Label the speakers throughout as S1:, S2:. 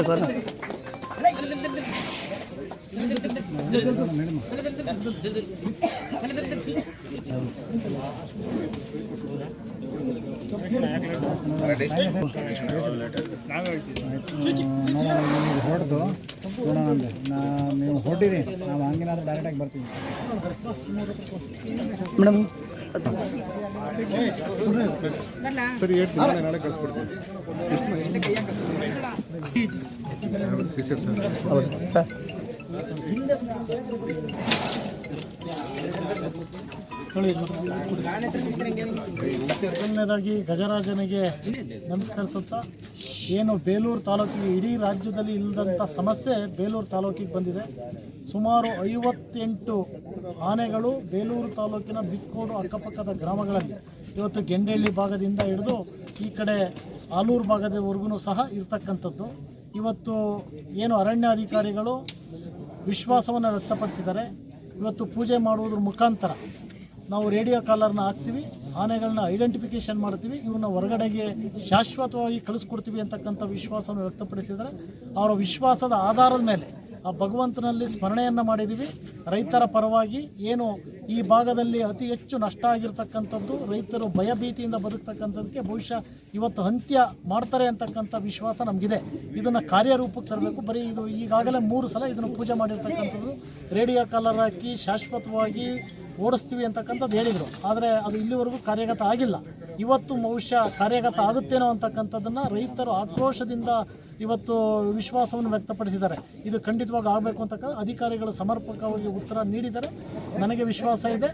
S1: ನೋಡೋಣ ಹೊಡೆದು ನೋಡೋಣ ನಾ ನೀವು ಹೊಡಿರಿ ನಾವು ಹಂಗೇನಾದ್ರೂ ಡೈರೆಕ್ಟಾಗಿ ಬರ್ತೀವಿ.
S2: ಮೇಡಮ್
S3: ಸರಿ ಹೇಳ್ತೀನಿ ನಾಳೆ ನಾಳೆ ಕಳಿಸ್ಬಿಡ್ತೀನಿ ಸಿ ಸರ್ ಸರ್
S2: ಹೌದು ಸರ್
S1: ಮೊದಲನೇದಾಗಿ ಗಜರಾಜನಿಗೆ ನಮಸ್ಕರಿಸುತ್ತಾ, ಏನು ಬೇಲೂರು ತಾಲೂಕಿಗೆ ಇಡೀ ರಾಜ್ಯದಲ್ಲಿ ಇಲ್ಲದಂಥ ಸಮಸ್ಯೆ ಬೇಲೂರು ತಾಲೂಕಿಗೆ ಬಂದಿದೆ. ಸುಮಾರು ಐವತ್ತೆಂಟು ಆನೆಗಳು ಬೇಲೂರು ತಾಲೂಕಿನ ಬಿಕ್ಕೋಡು ಅಕ್ಕಪಕ್ಕದ ಗ್ರಾಮಗಳಲ್ಲಿ ಇವತ್ತು ಗೆಂಡೇಳ್ಳಿ ಭಾಗದಿಂದ ಹಿಡಿದು ಈ ಕಡೆ ಆಲೂರು ಭಾಗದವರೆಗೂ ಸಹ ಇರ್ತಕ್ಕಂಥದ್ದು. ಇವತ್ತು ಏನು ಅರಣ್ಯಾಧಿಕಾರಿಗಳು ವಿಶ್ವಾಸವನ್ನು ವ್ಯಕ್ತಪಡಿಸಿದ್ದಾರೆ. ಇವತ್ತು ಪೂಜೆ ಮಾಡುವುದ್ರ ಮುಖಾಂತರ ನಾವು ರೇಡಿಯೋ ಕಾಲರ್ನ ಹಾಕ್ತೀವಿ ಆನೆಗಳನ್ನ ಐಡೆಂಟಿಫಿಕೇಶನ್ ಮಾಡ್ತೀವಿ ಇವನ್ನ ಹೊರಗಡೆಗೆ ಶಾಶ್ವತವಾಗಿ ಕಳಿಸ್ಕೊಡ್ತೀವಿ ಅಂತಕ್ಕಂಥ ವಿಶ್ವಾಸವನ್ನು ವ್ಯಕ್ತಪಡಿಸಿದರೆ ಅವರ ವಿಶ್ವಾಸದ ಆಧಾರದ ಮೇಲೆ ಆ ಭಗವಂತನಲ್ಲಿ ಸ್ಮರಣೆಯನ್ನು ಮಾಡಿದ್ದೀವಿ. ರೈತರ ಪರವಾಗಿ ಏನು ಈ ಭಾಗದಲ್ಲಿ ಅತಿ ಹೆಚ್ಚು ನಷ್ಟ ಆಗಿರ್ತಕ್ಕಂಥದ್ದು, ರೈತರು ಭಯಭೀತಿಯಿಂದ ಬದುಕ್ತಕ್ಕಂಥದ್ದಕ್ಕೆ ಬಹುಶಃ ಇವತ್ತು ಅಂತ್ಯ ಮಾಡ್ತಾರೆ ಅಂತಕ್ಕಂಥ ವಿಶ್ವಾಸ ನಮಗಿದೆ. ಇದನ್ನು ಕಾರ್ಯರೂಪಕ್ಕೆ ತರಬೇಕು. ಬರೀ ಇದು ಈಗಾಗಲೇ ಮೂರು ಸಲ ಇದನ್ನು ಪೂಜೆ ಮಾಡಿರ್ತಕ್ಕಂಥದ್ದು. ರೇಡಿಯೋ ಕಾಲರ್ ಹಾಕಿ ಶಾಶ್ವತವಾಗಿ ಓಡಿಸ್ತೀವಿ ಅಂತಕ್ಕಂಥದ್ದು ಹೇಳಿದರು. ಆದರೆ ಅದು ಇಲ್ಲಿವರೆಗೂ ಕಾರ್ಯಗತ ಆಗಿಲ್ಲ. ಇವತ್ತು ಬಹುಶಃ ಕಾರ್ಯಗತ ಆಗುತ್ತೇನೋ ಅಂತಕ್ಕಂಥದ್ದನ್ನು ರೈತರು ಆಕ್ರೋಶದಿಂದ ಇವತ್ತು ವಿಶ್ವಾಸವನ್ನು ವ್ಯಕ್ತಪಡಿಸಿದ್ದಾರೆ. ಇದು ಖಂಡಿತವಾಗಿ ಆಗಬೇಕು ಅಂತಕ್ಕಂಥ ಅಧಿಕಾರಿಗಳು ಸಮರ್ಪಕವಾಗಿ ಉತ್ತರ ನೀಡಿದ್ದಾರೆ. ನನಗೆ ವಿಶ್ವಾಸ ಇದೆ.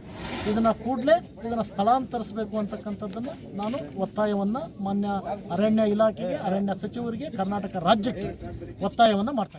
S1: ಇದನ್ನು ಕೂಡಲೇ ಇದನ್ನು ಸ್ಥಳಾಂತರಿಸಬೇಕು ಅಂತಕ್ಕಂಥದ್ದನ್ನು ನಾನು ಒತ್ತಾಯವನ್ನು ಮಾನ್ಯ ಅರಣ್ಯ ಇಲಾಖೆಗೆ, ಅರಣ್ಯ ಸಚಿವರಿಗೆ, ಕರ್ನಾಟಕ ರಾಜ್ಯಕ್ಕೆ ಒತ್ತಾಯವನ್ನು ಮಾಡ್ತಾ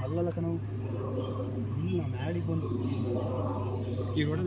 S1: ಅಲ್ಲಲ್ಲ ಕಣವು ಇಲ್ಲ ಮ್ಯಾಡಿಗೆ ಬಂದು
S3: ಹೊಡೆದ